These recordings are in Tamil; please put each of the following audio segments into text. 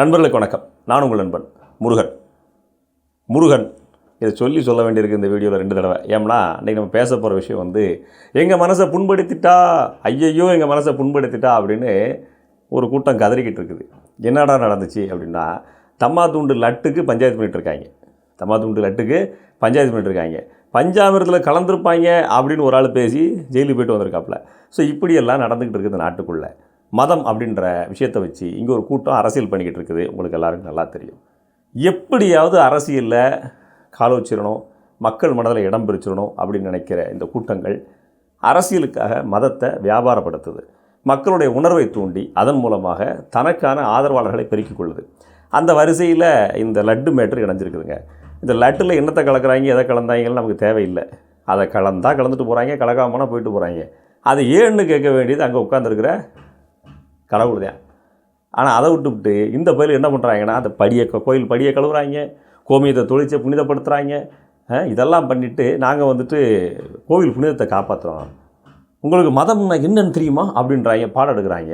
நண்பர்களுக்கு வணக்கம். நான் உங்கள் நண்பன் முருகன். முருகன் இதை சொல்லி சொல்ல வேண்டியிருக்கு இந்த வீடியோவில் ரெண்டு தடவை. ஏம்னா இன்றைக்கி நம்ம பேச போகிற விஷயம் வந்து எங்கள் மனசை புண்படுத்திட்டா ஐயையோ எங்கள் மனசை புண்படுத்திட்டா அப்படின்னு ஒரு கூட்டம் கதறிக்கிட்டு இருக்குது. என்னடா நடந்துச்சு அப்படின்னா தம்மா துண்டு லட்டுக்கு பஞ்சாயத்து பண்ணிகிட்ருக்காங்க இருக்காங்க. துண்டு லட்டுக்கு பஞ்சாயத்து பண்ணிட்டு இருக்காங்க. பஞ்சாமிரத்தில் கலந்துருப்பாங்க அப்படின்னு ஒரு ஆள் பேசி ஜெயிலுக்கு போயிட்டு வந்திருக்காப்புல. ஸோ இப்படியெல்லாம் நடந்துக்கிட்டு இருக்குது நாட்டுக்குள்ளே. மதம் அப்படின்ற விஷயத்தை வச்சு இங்கே ஒரு கூட்டம் அரசியல் பண்ணிக்கிட்டு இருக்குது. உங்களுக்கு எல்லாருக்கும் நல்லா தெரியும். எப்படியாவது அரசியலில் கால வச்சிடணும் மக்கள் மனதில் இடம் பிரிச்சிடணும் அப்படின்னு நினைக்கிற இந்த கூட்டங்கள் அரசியலுக்காக மதத்தை வியாபாரப்படுத்துது. மக்களுடைய உணர்வை தூண்டி அதன் மூலமாக தனக்கான ஆதரவாளர்களை பெருக்கிக் கொள்ளுது. அந்த வரிசையில் இந்த லட்டு மேட்ரு இணைஞ்சிருக்குதுங்க. இந்த லட்டில் என்னத்தை கலக்குறாங்க எதை கலந்தாங்கன்னு நமக்கு தேவையில்லை. அதை கலந்தா கலந்துட்டு போகிறாங்க கலக்காமனா போயிட்டு போகிறாங்க அது ஏன்னு கேட்க வேண்டியது அங்கே உட்காந்துருக்கிற கடவுள் தான் ஆனால் அதை விட்டுவிட்டு இந்த பயில் என்ன பண்ணுறாங்கன்னா அந்த படியை கோயில் படியை கழுவுறாங்க கோமியத்தை தொழிற்சை புனிதப்படுத்துகிறாங்க இதெல்லாம் பண்ணிவிட்டு நாங்கள் வந்துட்டு கோவில் புனிதத்தை காப்பாற்றுறோம் உங்களுக்கு மதம்னா என்னென்னு தெரியுமா? அப்படின்றாங்க பாடம் எடுக்கிறாங்க.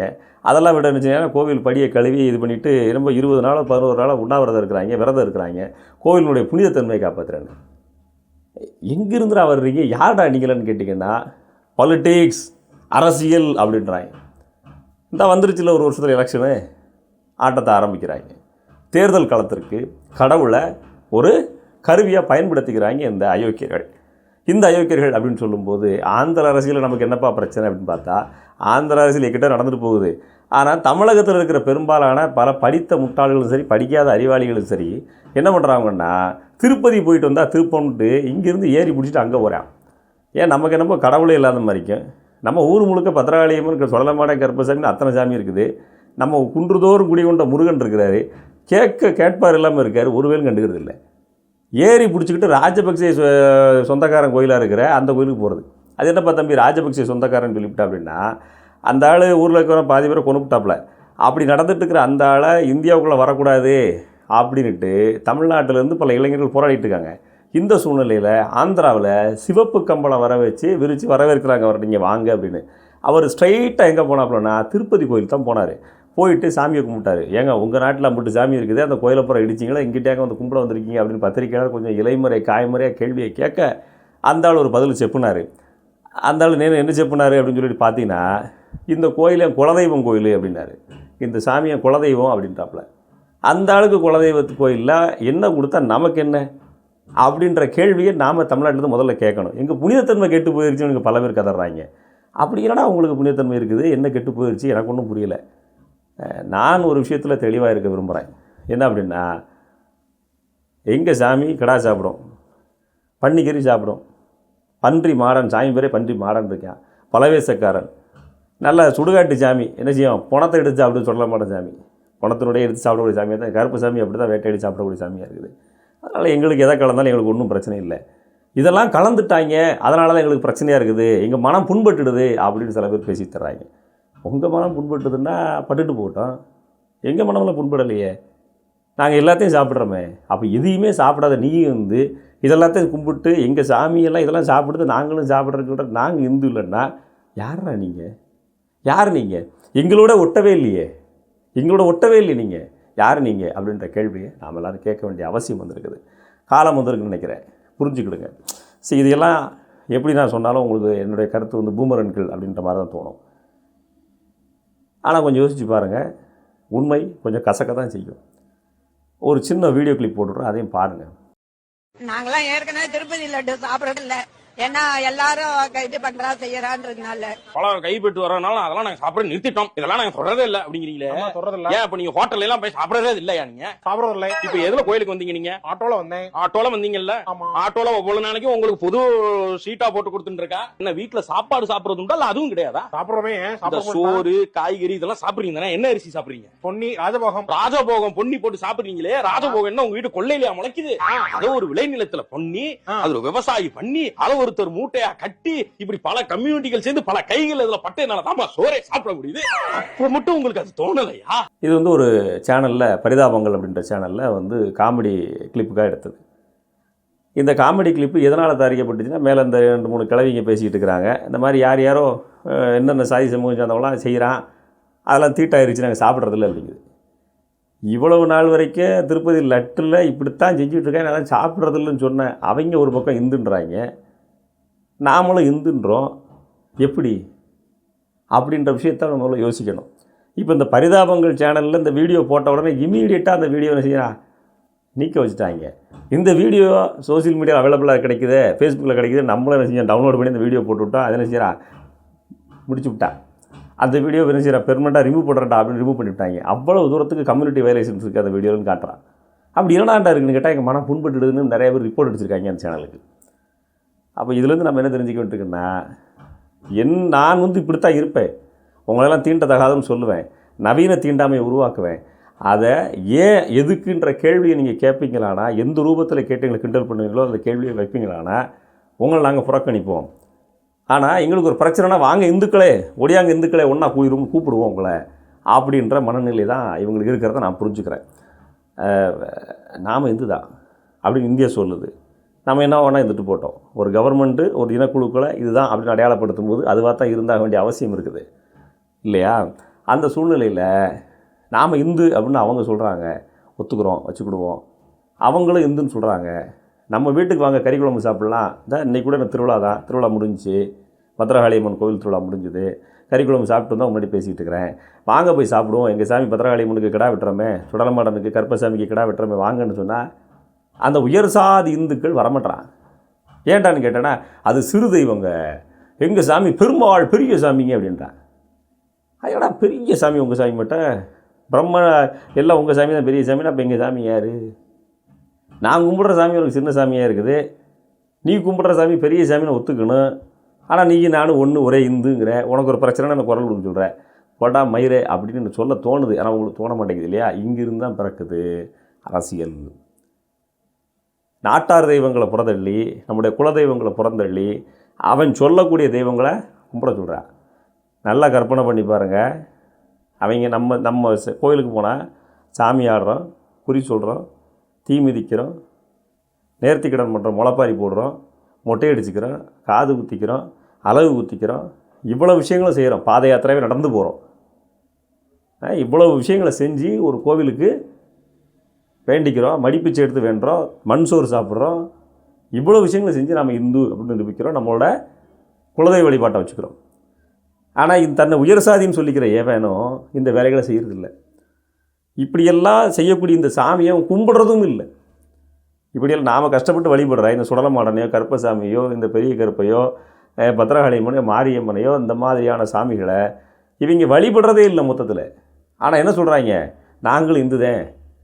அதெல்லாம் விட இருந்துச்சுன்னா கோவில் படியை கழுவி இது பண்ணிவிட்டு ரொம்ப இருபது நாளோ பதினோரு நாளோ உண்ணாவிரதம் இருக்கிறாங்க விரதம் இருக்கிறாங்க. கோவிலினுடைய புனிதத்தன்மையை காப்பாற்றுறேன்னு எங்கிருந்துடா வர்றீங்க யார்டா நீங்களன்னு கேட்டிங்கன்னா பாலிட்டிக்ஸ் அரசியல் அப்படின்றாங்க. இந்த வந்துருச்சுல ஒரு வருஷத்தில் எலெக்ஷனு ஆட்டத்தை ஆரம்பிக்கிறாங்க. தேர்தல் களத்திற்கு கடவுளை ஒரு கருவியாக பயன்படுத்திக்கிறாங்க இந்த அயோக்கியர்கள். இந்த அயோக்கியர்கள் அப்படின்னு சொல்லும்போது ஆந்திர அரசியலில் நமக்கு என்னப்பா பிரச்சனை அப்படின்னு பார்த்தா ஆந்திர அரசியல் எக்கிட்ட நடந்துட்டு போகுது. ஆனால் தமிழகத்தில் இருக்கிற பெரும்பாலான பல படித்த முட்டாள்களும் சரி படிக்காத அறிவாளிகளும் சரி என்ன பண்ணுறாங்கன்னா திருப்பதி போயிட்டு வந்தால் திருப்பம்ட்டு இங்கேருந்து ஏறி பிடிச்சிட்டு அங்கே போகிறான் ஏன் நமக்கு என்னமோ கடவுளே இல்லாத மாதிரிக்கும். நம்ம ஊர் முழுக்க பத்திரகாளியம்மன் சொல்லமாட கருப்பசாமின்னு அத்தனை சாமி இருக்குது. நம்ம குன்றுதோறும் குடி கொண்ட முருகன் இருக்கிறாரு. கேட்க கேட்பார் இல்லாமல் இருக்கார். ஒருவேலும் கண்டுக்கிறது இல்லை. ஏறி பிடிச்சிக்கிட்டு ராஜபக்சே சொ- சொந்தக்காரன் கோயிலாக இருக்கிற அந்த கோயிலுக்கு போகிறது அது என்னப்பா தம்பி ராஜபக்சே சொந்தக்காரன் சொல்லிவிட்டா அப்படின்னா அந்த ஆள் ஊரில் இருக்கிற பாதி பேரை கொண்டுவிட்டாப்புல அப்படி நடந்துட்டு இருக்கிற அந்த ஆளை இந்தியாவுக்குள்ளே வரக்கூடாது. அப்படின்ட்டு தமிழ்நாட்டிலேருந்து பல இளைஞர்கள் போராடிட்டு இருக்காங்க. இந்த சூழ்நிலையில் ஆந்திராவில் சிவப்பு கம்பளம் வர வச்சு விரித்து வரவேற்கிறாங்க அவர். நீங்கள் வாங்க அப்படின்னு. அவர் ஸ்ட்ரைட்டாக எங்கே போனாப்லன்னா திருப்பதி கோயில் தான் போனார். போயிட்டு சாமியை கும்பிட்டாரு. ஏங்க உங்கள் நாட்டில் அம்பிட்டு சாமி இருக்குது அந்த கோயிலை புறம் இடிச்சிங்களா? இங்கிட்டேங்க வந்து கும்பிட வந்திருக்கீங்க அப்படின்னு பத்திரிக்கையாளர் கொஞ்சம் இலைமுறை காய்முறையாக கேள்வியை கேட்க அந்த ஆள் ஒரு பதில் செப்புனார். அந்த ஆள் நேரம் என்ன செப்புனார் அப்படின்னு சொல்லிட்டு பார்த்தீங்கன்னா இந்த கோயில் என் குலதெய்வம் கோயில் அப்படின்னாரு. இந்த சாமியை குலதெய்வம் அப்படின்ட்டாப்புல அந்த ஆளுக்கு குலதெய்வத்து கோயிலில் என்ன கொடுத்தா நமக்கு என்ன? அப்படின்ற கேள்வியை நாம் தமிழ்நாட்டில் முதல்ல கேட்கணும். எங்கள் புனிதத்தன்மை கெட்டு போயிருச்சுன்னு எனக்கு பல பேர் கதறாங்க. அப்படி என்னடா உங்களுக்கு புனிதத்தன்மை இருக்குது என்ன கெட்டு போயிருச்சு எனக்கு ஒன்றும் புரியல. நான் ஒரு விஷயத்தில் தெளிவாக இருக்க விரும்புகிறேன் என்ன அப்படின்னா எங்கள் சாமி கிடா சாப்பிடும் பன்னிக்கறி சாப்பிடும். பன்றி மாடன் சாமி பேரே பன்றி மாடன் இருக்கான். பலவேசக்காரன். நல்ல சுடுகாட்டு சாமி. என்ன செய்யும் பணத்தை எடுத்து சாப்பிட்டு சொல்ல மாட்டேன் சாமி. பணத்தினுடைய எடுத்து சாப்பிடக்கூடிய சாமியாக தான் கருப்பு சாமி அப்படி தான் வேட்டையாடி சாப்பிடக்கூடிய சாமியாக இருக்குது. அதனால் எங்களுக்கு எதை கலந்தாலும் எங்களுக்கு ஒன்றும் பிரச்சனை இல்லை. இதெல்லாம் கலந்துட்டாங்க அதனால தான் எங்களுக்கு பிரச்சனையாக இருக்குது. எங்கள் மனம் புண்பட்டுடுது அப்படின்னு சில பேர் பேசி தர்றாங்க. உங்கள் மனம் புண்பட்டுதுன்னா பட்டுட்டு போகட்டும். எங்கள் மனமெல்லாம் புண்படலையே. நாங்கள் எல்லாத்தையும் சாப்பிட்றோமே. அப்போ எதையுமே சாப்பிடாத நீயும் வந்து இதெல்லாத்தையும் கும்பிட்டு எங்கள் சாமியெல்லாம் இதெல்லாம் சாப்பிடுது நாங்களும் சாப்பிட்றேன்னு சொல்கிற நாங்கள் இந்து இல்லைன்னா யாரா நீங்கள் யார் நீங்கள் எங்களோட ஒட்டவே இல்லையே. எங்களோட ஒட்டவே இல்லை நீங்கள் யார் நீங்கள் அப்படின்ற கேள்வியை நாம் எல்லோரும் கேட்க வேண்டிய அவசியம் வந்திருக்குது. காலம் வந்திருக்குன்னு நினைக்கிறேன். புரிஞ்சுக்கிடுங்க. சரி இதெல்லாம் எப்படி நான் சொன்னாலும் உங்களுக்கு என்னுடைய கருத்து வந்து பூமரன்கள் அப்படின்ற மாதிரி தான் தோணும். ஆனால் கொஞ்சம் யோசிச்சு பாருங்கள் உண்மை கொஞ்சம் கசக்க தான் செய்யும். ஒரு சின்ன வீடியோ கிளிப் போட்டுடுறோம் அதையும் பாருங்கள் நாங்களாம் ஏற்கனவே திருப்பதி லட்டு சாப்பிடறது இல்லை ஏன்னா எல்லாரும் இது பண்றா செய்யறான்றதுனால. பழம் கைப்பட்டு வரனால அதெல்லாம் நாங்க சாப்பிட நிறுத்திட்டோம். இதெல்லாம் நாங்க சொல்றதே இல்ல அப்படிங்கிறீங்களே. சொல்றதில்ல. ஏன் இப்ப நீங்க ஹோட்டல்ல எல்லாம் போய் சாப்பிடறதே இல்லையா நீங்க? சாப்பிடறதில்ல. இப்ப எதுல கோயிலுக்கு வந்தீங்க நீங்க? ஆட்டோல வந்தேன். ஆட்டோல வந்தீங்கல்ல? ஆமா. ஆட்டோல ஒவ்வொரு நாளைக்கும் உங்களுக்கு புது சீட்டா போட்டு கொடுத்துட்டு இருக்கா என்ன வீட்டுல சாப்பாடு சாப்பிடுறது உண்டா? இல்ல அதுவும் கிடையாதா? சாப்பிடுறோமே சோறு காய்கறி இதெல்லாம் சாப்பிடுறீங்க தானே என்ன அரிசி சாப்பிடுறீங்க? பொன்னி ராஜபோகம். ராஜபோகம் பொன்னி போட்டு சாப்பிடுறீங்களே? ராஜபோகம் என்ன உங்க வீட்டு கொள்ளையிலயா முளைக்குது? அதை ஒரு விளைநிலத்துல பொன்னி ஆ. அதுல விவசாயி பண்ணி அதை ஒருத்தர் மூட்டையா கட்டி இப்படி பல கம்யூனிட்டிகள் சேர்ந்து பல கைகள் இதுல பட்டதுனால தான் சோறை சாப்பிட முடியுது. அப்போ மட்டும் உங்களுக்கு அது தோணலையா? இது வந்து ஒரு சேனலில் பரிதாபங்கள் அப்படின்ற சேனலில் வந்து காமெடி கிளிப்புக்காக எடுத்தது. இந்த காமெடி கிளிப்பு எதனால் தயாரிக்கப்பட்டுச்சுன்னா மேலே இந்த ரெண்டு மூணு கிழவிங்க பேசிக்கிட்டு இருக்கிறாங்க. இந்த மாதிரி யார் யாரோ என்னென்ன சாதி சமூகம் சார்ந்தவங்களாம் செய்கிறான் அதெல்லாம் தீட்டாயிருச்சு நாங்கள் சாப்பிட்றதில்ல அப்படிங்குது. இவ்வளவு நாள் வரைக்கும் திருப்பதி லட்டில் இப்படித்தான் செஞ்சுட்டு இருக்கேன் நான் சாப்பிட்றதில்லன்னு சொன்னேன். அவங்க ஒரு பக்கம் இந்துன்றாங்க நாமளும் இந்துன்றோம் எப்படி? அப்படின்ற விஷயத்த நம்ம யோசிக்கணும். இப்போ இந்த பரிதாபங்கள் சேனலில் இந்த வீடியோ போட்ட உடனே இமீடியட்டாக அந்த வீடியோ என்ன நீக்க வச்சுட்டாங்க. இந்த வீடியோ சோஷியல் மீடியா அவைலபிளாக கிடைக்குது ஃபேஸ்புக்கில் கிடைக்குது நம்மளும் என்ன செஞ்சோம்? டவுன்லோட் பண்ணி இந்த வீடியோ போட்டு விட்டோம் அதை என்ன முடிச்சு விட்டான் அந்த வீடியோ என்ன செய்யறா? பெர்மனெண்ட்டாக ரிமூவ் பண்ணுறா அப்படின்னு ரிமூவ் பண்ணிவிட்டாங்க அவ்வளோ தூரத்துக்கு கம்யூனிட்டி வயலேஷன்ஸ் இருக்குது அந்த வீடியோன்னு காட்டுறான் அப்படி என்னடா இருக்குன்னு கேட்டால் எங்கள் மனம் புண்பட்டுடுதுன்னு நிறைய பேர் ரிப்போர்ட் அடிச்சிருக்காங்க அந்த சேனலுக்கு அப்போ இதுலேருந்து நம்ம என்ன தெரிஞ்சுக்கிட்டு வேண்டியிருக்குன்னா என் நான் வந்து இப்படித்தான் இருப்பேன். உங்களெல்லாம் தீண்டத்தகாதுன்னு சொல்லுவேன். நவீன தீண்டாமையை உருவாக்குவேன். அதை ஏன் எதுக்குன்ற கேள்வியை நீங்கள் கேட்பீங்களானா எந்த ரூபத்தில் கேட்டு எங்களை கிண்டல் பண்ணுவீங்களோ அந்த கேள்வியை வைப்பீங்களானா உங்களை நாங்கள் புறக்கணிப்போம். ஆனால் எங்களுக்கு ஒரு பிரச்சனைனா வாங்க இந்துக்களே ஒடியாங்க இந்துக்களே ஒன்றா கூயிரும் கூப்பிடுவோம் உங்களை. அப்படின்ற மனநிலை தான் இவங்களுக்கு இருக்கிறத நான் புரிஞ்சுக்கிறேன். நாம் இந்து தான் அப்படின்னு இந்தியா சொல்லுது. நம்ம என்ன வேணால் இருந்துட்டு போட்டோம். ஒரு கவர்மெண்ட்டு ஒரு இனக்குழுக்களை இதுதான் அப்படின்னு அடையாளப்படுத்தும் போது அதுவாக தான் இருந்தாக வேண்டிய அவசியம் இருக்குது. இல்லையா? அந்த சூழ்நிலையில் நாம் இந்து அப்படின்னு அவங்க சொல்கிறாங்க ஒத்துக்கிறோம் வச்சுக்கிடுவோம். அவங்களும் இந்துன்னு சொல்கிறாங்க நம்ம வீட்டுக்கு வாங்க கறி குழம்பு சாப்பிட்லாம். தான் இன்றைக்கி கூட எனக்கு திருவிழா தான். திருவிழா முடிஞ்சுச்சு பத்திரகாளியம்மன் கோவில் திருவிழா முடிஞ்சுது. கறி குழம்பு சாப்பிட்டு தான் முன்னாடி பேசிகிட்டு இருக்கிறேன். வாங்க போய் சாப்பிடுவோம். எங்கள் சாமி பத்திரகாளியம்மனுக்கு கிடா விட்டுறோமே. சுடலமாடனுக்கு கருப்பசாமிக்கு கிடா விட்டுறோமே. வாங்கன்னு சொன்னால் அந்த உயர் சாதி இந்துக்கள் வரமாட்டான் ஏன்டான்னு கேட்டேன்னா அது சிறு தெய்வங்க. எங்கள் சாமி பெருமாள் பெரிய சாமிங்க அப்படின்றான் ஐயடா பெரிய சாமி உங்கள் சாமி மட்டும்? பிரம்ம எல்லாம் உங்கள் சாமி தான் பெரிய சாமினா அப்போ எங்கள் சாமி யார்? நான் கும்பிட்ற சாமி உனக்கு சின்ன சாமியாக இருக்குது. நீ கும்பிட்ற சாமி பெரிய சாமின்னு ஒத்துக்கணும். ஆனால் நீ நானும் ஒன்று ஒரே இந்துங்கிற. உனக்கு ஒரு பிரச்சனை நான் குரல் கொடுக்க சொல்கிறேன் போடா மயிரே அப்படின்னு சொல்ல தோணுது. ஆனால் உங்களுக்கு தோண மாட்டேங்குது இல்லையா? இங்கிருந்து தான் பிறக்குது அரசியல். நாட்டார் தெய்வங்களை புறந்தள்ளி நம்முடைய குல தெய்வங்களை புறந்தள்ளி அவன் சொல்லக்கூடிய தெய்வங்களை கும்பிட சொல்கிறான் நல்லா கற்பனை பண்ணி பாருங்கள் அவங்க நம்ம நம்ம கோயிலுக்கு போனால் சாமி ஆடுறோம் குறி சொல்கிறோம் தீ மிதிக்கிறோம் நேர்த்திக்கடன் பண்ணுறோம் முளைப்பாரி போடுறோம் மொட்டை அடிச்சுக்கிறோம் காது குத்திக்கிறோம் அலகு குத்திக்கிறோம் இவ்வளோ விஷயங்களும் செய்கிறோம் பாத யாத்திராவே நடந்து போகிறோம் இவ்வளவு விஷயங்களை செஞ்சு ஒரு கோவிலுக்கு வேண்டிக்கிறோம் மடிப்பிச்சை எடுத்து வேண்டுறோம் மண் சோறு சாப்பிட்றோம் இவ்வளோ விஷயங்களை செஞ்சு நம்ம இந்து அப்படின்னு நிரூபிக்கிறோம் நம்மளோட குலதெய்வ வழிபாட்டை வச்சுக்கிறோம். ஆனால் இந்த தன்னை உயர் சாதின்னு சொல்லிக்கிற ஏவனும் இந்த வேலைகளை செய்கிறதில்ல இப்படியெல்லாம் செய்யக்கூடிய இந்த சாமியை அவன் கும்பிடுறதும் இல்லை. இப்படியெல்லாம் நாம் கஷ்டப்பட்டு வழிபடுற இந்த சுடலமாடனையோ கருப்பசாமியோ இந்த பெரிய கருப்பையோ பத்ரகாளியம்மனையோ பத்திரகாளியம்மனையோ மாரியம்மனையோ இந்த மாதிரியான சாமிகளை இவங்க வழிபடுறதே இல்லை மொத்தத்தில். ஆனால் என்ன சொல்கிறாங்க நாங்களும் இந்து தான்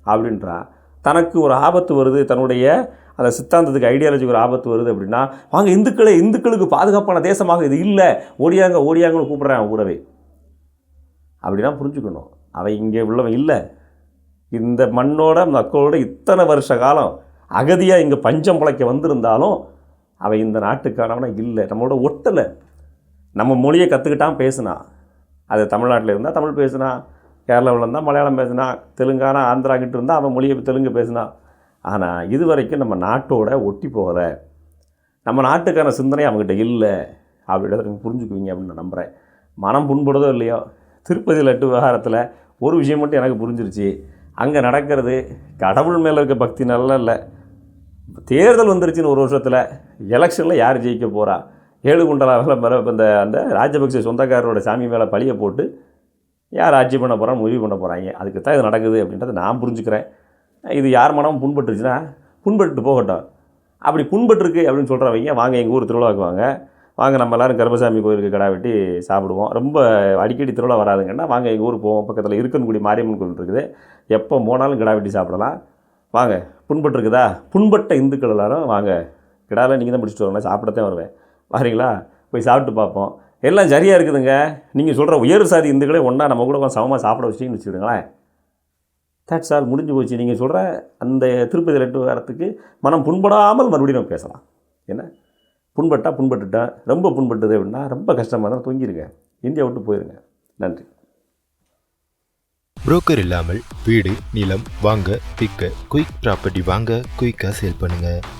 அப்படின்றான் தனக்கு ஒரு ஆபத்து வருது தன்னுடைய அந்த சித்தாந்தத்துக்கு ஐடியாலஜிக்கு ஒரு ஆபத்து வருது அப்படின்னா வாங்க இந்துக்களே இந்துக்களுக்கு பாதுகாப்பான தேசமாக இது இல்லை. ஓடியாங்க ஓடியாங்கன்னு கூப்பிட்றேன் ஊரவே அப்படின்னா புரிஞ்சுக்கணும். அவன் இங்கே உள்ளவன் இல்லை. இந்த மண்ணோட மக்களோட இத்தனை வருஷ காலம் அகதியாக இங்கே பஞ்சம் பிழைக்க வந்திருந்தாலும் அவன் இந்த நாட்டுக்கானவனா இல்லை. நம்மளோட ஒட்டலை. நம்ம மொழியை கற்றுக்கிட்டான் பேசுனா. அது தமிழ்நாட்டில் இருந்தால் தமிழ் பேசுனா. கேரளாவில் இருந்தால் மலையாளம் பேசினான் தெலுங்கானா ஆந்திரா கிட்ட இருந்தால் அவன் மொழியை தெலுங்கு பேசினான் ஆனால் இது வரைக்கும் நம்ம நாட்டோட ஒட்டி போகிற நம்ம நாட்டுக்கான சிந்தனை அவங்ககிட்ட இல்லை. அப்படின்றத நீங்கள் புரிஞ்சுக்குவீங்க அப்படின்னு நான் நம்புகிறேன் மனம் புண்படுதோ இல்லையோ திருப்பதி லட்டு விவகாரத்தில் ஒரு விஷயம் மட்டும் எனக்கு புரிஞ்சிருச்சு. அங்கே நடக்கிறது கடவுள் மேலே இருக்க பக்தி நல்லா இல்லை. தேர்தல் வந்துருச்சுன்னு ஒரு வருஷத்தில் எலெக்ஷனில் யார் ஜெயிக்க போகிறா ஏழு குண்டலாவில் மேலே இந்த அந்த ராஜபக்சே சொந்தக்காரரோட சாமி மேலே பழியை போட்டு யார் ஆட்சி பண்ண போகிறான்னு முடிவு பண்ண போகிறாங்க அதுக்கு தான் இது நடக்குது அப்படின்றத நான் புரிஞ்சுக்கிறேன். இது யார் மனமும் புண்பட்டுருச்சுன்னா புண்பட்டு போகட்டும். அப்படி புண்பட்டுருக்கு அப்படின்னு சொல்கிறவங்க வாங்க எங்கள் ஊர் திருவிழாவுக்கு வாங்க. வாங்க நம்ம எல்லோரும் கருப்பசாமி கோயிலுக்கு கடா வெட்டி சாப்பிடுவோம். ரொம்ப அடிக்கடி திருவிழா வராதுங்கன்னா வாங்க எங்கள் ஊர் போவோம். பக்கத்தில் இருக்கன்குடி மாரியம்மன் கோவில் இருக்குது. எப்போ போனாலும் கிடா வெட்டி சாப்பிடலாம். வாங்க புண்பட்டுருக்குதா? புண்பட்ட இந்துக்கள் எல்லாரும் வாங்க. கிடாவில் நீங்கள் தான் பிடிச்சிட்டு வரணும் சாப்பிடத்தான் வருவேன். வரீங்களா? போய் சாப்பிட்டு பார்ப்போம். எல்லாம் சரியாக இருக்குதுங்க. நீங்கள் சொல்கிற உயர் சாதி இந்துக்களே ஒன்றா நம்ம கூட சமமாக சாப்பிட வச்சிங்கன்னு வச்சுக்கிடுங்களேன் தட்ஸ் ஆல் முடிஞ்சு போச்சு. நீங்கள் சொல்கிற அந்த திருப்பதி லட்டு வரத்துக்கு மனம் புண்படாமல் மறுபடியும் நம்ம பேசலாம். என்ன? புண்பட்டா புண்பட்டுட்டேன் ரொம்ப புண்பட்டுது அப்படின்னா ரொம்ப கஷ்டமாக இருந்தால் தொங்கிடுங்க இந்தியா விட்டு போயிருங்க. நன்றி. புரோக்கர் இல்லாமல் வீடு நிலம் வாங்க விற்க குயிக் ப்ராப்பர்ட்டி வாங்க குயிக்காக சேல் பண்ணுங்கள்